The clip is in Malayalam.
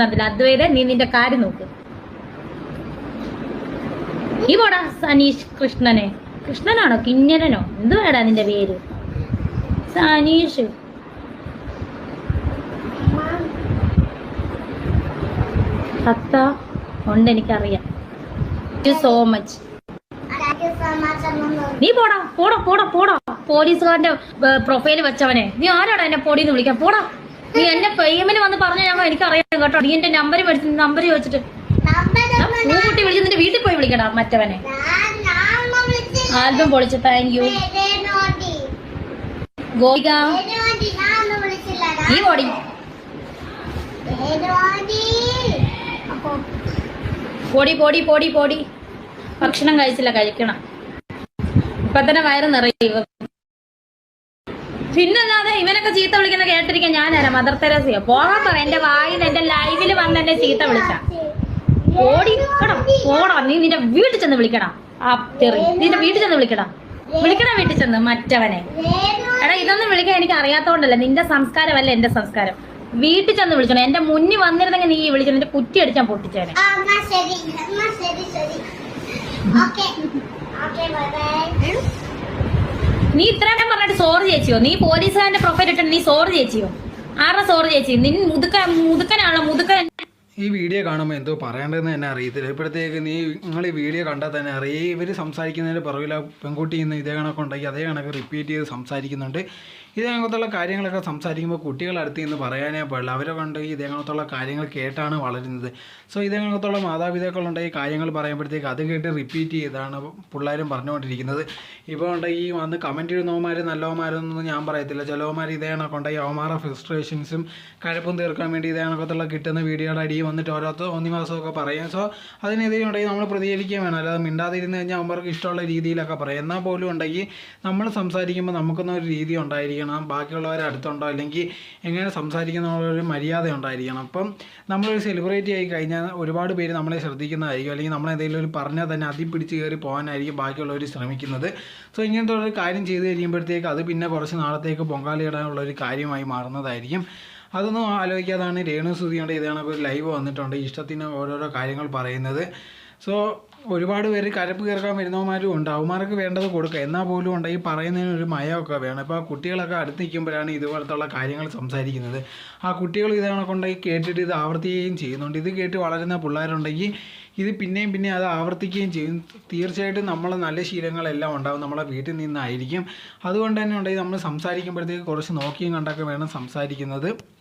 അതിൽ അദ്വൈത നീ നിന്റെ കാര്യം നോക്ക്. ഈ പോടാ സനീഷ് കൃഷ്ണനെ. കൃഷ്ണനാണോ കിഞ്ഞരനോ വേടാ നിന്റെ പേര്? സനീഷ്. സത്ത ഉണ്ട് എനിക്കറിയാം. സോ മച്ച് നീ പോടാ പോടാ പോടാ പോടാ. പോലീസുകാരന്റെ പ്രൊഫൈൽ വെച്ചവനെ. നീ ആരാടാ എന്നെ പൊടിന്ന് വിളിക്കാൻ? പോടാ. നീ എന്റെ പേയ്മെന്റ് വന്ന് പറഞ്ഞ ഞങ്ങൾ എനിക്കറിയാം കേട്ടോ. നീ എന്റെ നമ്പർ മേടിച്ചു നമ്പർ ചോദിച്ചിട്ട്. മൂക്കുട്ടി വിളിച്ച് നിന്റെ വീട്ടിൽ പോയി വിളിക്കടാ മറ്റവനെ. ആൽബം പൊളിച്ച് താങ്ക് യു ഗോപിക. നീ ഓടി. പൊടി പൊടി പൊടി പൊടി. ഭക്ഷണം കഴിച്ചില്ല കഴിക്കണം. ഇപ്പൊ തന്നെ വയറ് നിറയും. പിന്നല്ലാതെ ഇവനൊക്കെ ചീത്ത വിളിക്കുന്ന കേട്ടിരിക്കാൻ ഞാനാരാ മദർ തെരേസയോ പോകാൻ എന്റെ വായിൽ എന്റെ ലൈവിൽ വന്ന് എന്നെ ചീത്ത വിളിച്ച. ഓടി പോടാ നീ നിന്റെ വീട്ടിൽ ചെന്ന് വിളിക്കടാ. ആ നിന്റെ വീട്ടിൽ ചെന്ന് വിളിക്കടാ. വിളിക്കടാ വീട്ടിൽ ചെന്ന് മറ്റവനെ. എടാ ഇതൊന്നും വിളിക്കാൻ എനിക്ക് അറിയാത്തോണ്ടല്ല. നിന്റെ സംസ്കാരമല്ല എന്റെ സംസ്കാരം. വീട്ടിൽ ചെന്ന് വിളിച്ചോ എന്റെ മുന്നിൽ വന്നിരുന്നെങ്കിൽ നീ വിളിച്ചു നിന്റെ കുറ്റി അടിച്ചാൻ പൊട്ടിച്ചേനെ. നീ ഇത്ര പറഞ്ഞിട്ട് സോറി ചേച്ചിയോ? നീ പോലീസുകാരന്റെ പ്രൊഫൈൽ ഇട്ടിട്ട് നീ സോറി ചേച്ചിയോ? ആരുടെ സോറി ചേച്ചി? നിൻ മുതുക്ക മുതുക്കനാണോ മുതുക്കൻ ഈ വീഡിയോ കാണുമ്പോൾ എന്തോ പറയേണ്ടതെന്ന് തന്നെ അറിയത്തില്ല. ഇപ്പോഴത്തേക്ക് നീ നിങ്ങൾ ഈ വീഡിയോ കണ്ടാൽ തന്നെ അറിയാം. ഇവർ സംസാരിക്കുന്നതിന്റെ പുറകിൽ പെൺകുട്ടി ഇന്ന് ഇതേ കണക്കുണ്ടെങ്കിൽ അതേ കണക്ക് റിപ്പീറ്റ് ചെയ്ത് സംസാരിക്കുന്നുണ്ട്. ഇതേ കണക്കത്തുള്ള കാര്യങ്ങളൊക്കെ സംസാരിക്കുമ്പോൾ കുട്ടികളടുത്ത് ഇന്ന് പറയാനേ പാടില്ല അവരെ കൊണ്ട് ഇതേ കണക്കത്തുള്ള കാര്യങ്ങൾ കേട്ടാണ് വളരുന്നത്. സോ ഇതേ കണക്കത്തുള്ള മാതാപിതാക്കളുണ്ടെങ്കിൽ കാര്യങ്ങൾ പറയുമ്പോഴത്തേക്ക് അത് കേട്ട് റിപ്പീറ്റ് ചെയ്താണ് പിള്ളേരും പറഞ്ഞുകൊണ്ടിരിക്കുന്നത്. ഇപ്പോൾ ഉണ്ടെങ്കിൽ ഈ വന്ന് കമന്റ് ഇടുന്നവന്മാർ നല്ലവന്മാരൊന്നും ഞാൻ പറയത്തില്ല. ചിലവന്മാർ ഇതേ കണക്കുണ്ടെങ്കിൽ അവന്മാരുടെ ഫ്രസ്ട്രേഷൻസും കഴപ്പും തീർക്കാൻ വേണ്ടി ഇതേ കണക്കത്തുള്ള കിട്ടുന്ന വീഡിയോയുടെ അടിയിൽ വന്നിട്ട് ഓരോരുത്തർ ഒന്നി മാസമൊക്കെ പറയും. സോ അതിനെതിരെ ഉണ്ടെങ്കിൽ നമ്മൾ പ്രതികരിക്കുകയും വേണം. അല്ലാതെ മിണ്ടാതിരുന്ന് കഴിഞ്ഞാൽ അവർക്ക് ഇഷ്ടമുള്ള രീതിയിലൊക്കെ പറയും. എന്നാൽ പോലും ഉണ്ടെങ്കിൽ നമ്മൾ സംസാരിക്കുമ്പോൾ നമുക്കൊന്നും ഒരു രീതി ഉണ്ടായിരിക്കണം. ബാക്കിയുള്ളവർ അടുത്തുണ്ടോ? അല്ലെങ്കിൽ എങ്ങനെ സംസാരിക്കുന്ന ഒരു മര്യാദ ഉണ്ടായിരിക്കണം. അപ്പം നമ്മളൊരു സെലിബ്രേറ്റ് ആയി കഴിഞ്ഞാൽ ഒരുപാട് പേര് നമ്മളെ ശ്രദ്ധിക്കുന്നതായിരിക്കും. അല്ലെങ്കിൽ നമ്മളെന്തെങ്കിലും ഒരു പറഞ്ഞാൽ തന്നെ അതി പിടിച്ച് കയറി പോകാനായിരിക്കും ബാക്കിയുള്ളവർ ശ്രമിക്കുന്നത്. സോ ഇങ്ങനത്തെ ഒരു കാര്യം ചെയ്ത് കഴിയുമ്പോഴത്തേക്ക് അത് പിന്നെ കുറച്ച് നാളത്തേക്ക് പൊങ്കാലിടാനുള്ള ഒരു കാര്യമായി മാറുന്നതായിരിക്കും. അതൊന്നും ആലോചിക്കാതാണ്. രേണു സുധിയുടെ ഇതാണ് ഇപ്പോൾ ലൈവ് വന്നിട്ടുണ്ട്. ഇഷ്ടത്തിന് ഓരോരോ കാര്യങ്ങൾ പറയുന്നത്. സോ ഒരുപാട് പേര് കരപ്പ് കയറാൻ വരുന്നവന്മാരും ഉണ്ട്. അവന്മാർക്ക് വേണ്ടത് കൊടുക്കുക. എന്നാൽ പോലും ഉണ്ട്. ഈ പറയുന്നതിന് ഒരു മയമൊക്കെ വേണം. ഇപ്പോൾ ആ കുട്ടികളൊക്കെ അടുത്ത് നിൽക്കുമ്പോഴാണ് ഇതുപോലത്തുള്ള കാര്യങ്ങൾ സംസാരിക്കുന്നത്. ആ കുട്ടികൾ ഇതാണ് കൊണ്ടുപോയി കേട്ടിട്ട് ഇത് ആവർത്തിക്കുകയും ചെയ്യുന്നുണ്ട്. ഇത് കേട്ട് വളരുന്ന പിള്ളേരുണ്ടെങ്കിൽ ഇത് പിന്നെയും പിന്നെ അത് ആവർത്തിക്കുകയും ചെയ്യും. തീർച്ചയായിട്ടും നമ്മളെ നല്ല ശീലങ്ങളെല്ലാം ഉണ്ടാവും. നമ്മളെ വീട്ടിൽ നിന്നായിരിക്കും. അതുകൊണ്ട് തന്നെ ഉണ്ടെങ്കിൽ നമ്മൾ സംസാരിക്കുമ്പോഴത്തേക്ക് കുറച്ച് നോക്കിയും കണ്ടൊക്കെ വേണം സംസാരിക്കുന്നത്.